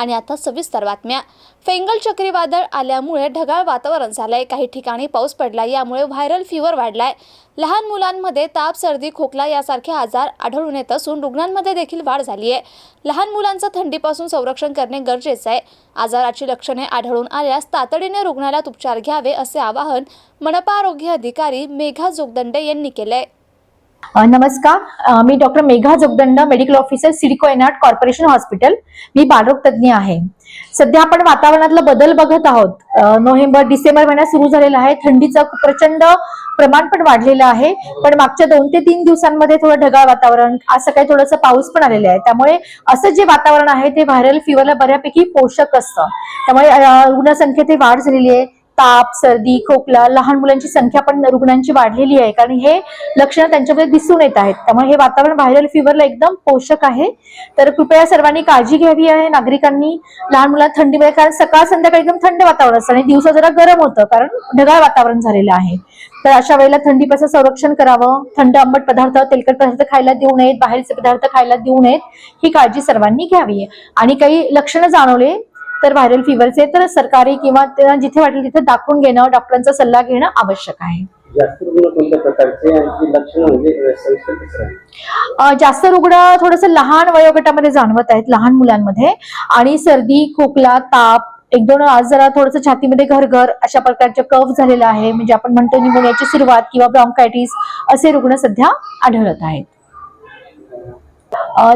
आणि आता सविस्तर बातम्या. फेंगल चक्रीवादळ आल्यामुळे ढगाळ वातावरण झालंय. काही ठिकाणी पाऊस पडला यामुळे व्हायरल फीवर वाढलाय. लहान मुलांमध्ये ताप सर्दी खोकला यासारखे आजार आढळून येत असून रुग्णांमध्ये देखील वाढ झाली आहे लहान मुलांचं थंडीपासून संरक्षण करणे गरजेचं आहे. आजाराची लक्षणे आढळून आल्यास तातडीने रुग्णालयात उपचार घ्यावे असे आवाहन मनपा आरोग्य अधिकारी मेघा जोगदंडे यांनी केलंय. नमस्कार. मी doctor Megha Jogdand medical officer CIDCO एनआर्ट corporation hospital. मी बालरोग तज्ज्ञ आहे. सध्या आपण वातावरणातला बदल बघत आहोत. नोव्हेंबर डिसेंबर महिन्यात सुरू झालेला आहे. थंडीचं प्रचंड प्रमाण पण वाढलेलं आहे. पण मागच्या दोन ते तीन दिवसांमध्ये थोडं ढगाळ वातावरण आज सकाळी थोडंसं पाऊस पण आलेलं आहे. त्यामुळे असं जे वातावरण आहे ते व्हायरल फिवरला बऱ्यापैकी पोषक असतं. त्यामुळे रुग्णसंख्येत वाढ झालेली आहे. ताप सर्दी खोकला लहान मुलांची संख्या पण रुग्णांची वाढलेली आहे. कारण हे लक्षणं त्यांच्यामध्ये दिसून येत आहेत. त्यामुळे हे वातावरण व्हायरल फिव्हरला एकदम पोषक आहे. तर कृपया सर्वांनी काळजी घ्यावी आहे. नागरिकांनी लहान मुलांना थंडीमध्ये कारण सकाळ संध्याकाळी एकदम थंड वातावरण असतं आणि दिवसा जरा गरम होतं कारण ढगाळ वातावरण झालेलं आहे. तर अशा वेळेला थंडीपासून संरक्षण करावं. थंड आंबट पदार्थ तेलकट पदार्थ खायला देऊ नयेत बाहेरचे पदार्थ खायला देऊ नयेत ही काळजी सर्वांनी घ्यावी. आणि काही लक्षणं जाणवले तर व्हायरल फिवरचे तर सरकारी किंवा जिथे वाटेल तिथे दाखवून घेणं डॉक्टरांचा सल्ला घेणं आवश्यक आहे. जास्त रुग्ण म्हणजे थोडस लहान वयोगटामध्ये जाणवत आहेत लहान मुलांमध्ये. आणि सर्दी खोकला ताप एक दोन आज जरा थोडंसं छातीमध्ये घरघर अशा प्रकारचे कफ झालेला आहे. म्हणजे आपण म्हणतो निमोनियाची सुरुवात किंवा ब्रॉन्कायटिस असे रुग्ण सध्या आढळत आहेत.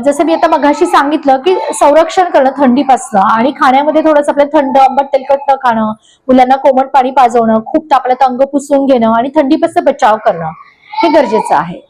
जसं मी आता मगाशी सांगितलं की संरक्षण करणं थंडीपासनं आणि खाण्यामध्ये थोडंसं आपलं थंड आंबट तेलकट न खाणं मुलांना कोमट पाणी पाजवणं खूप तापलं अंग पुसून घेणं आणि थंडीपासून बचाव करणं हे गरजेचं आहे.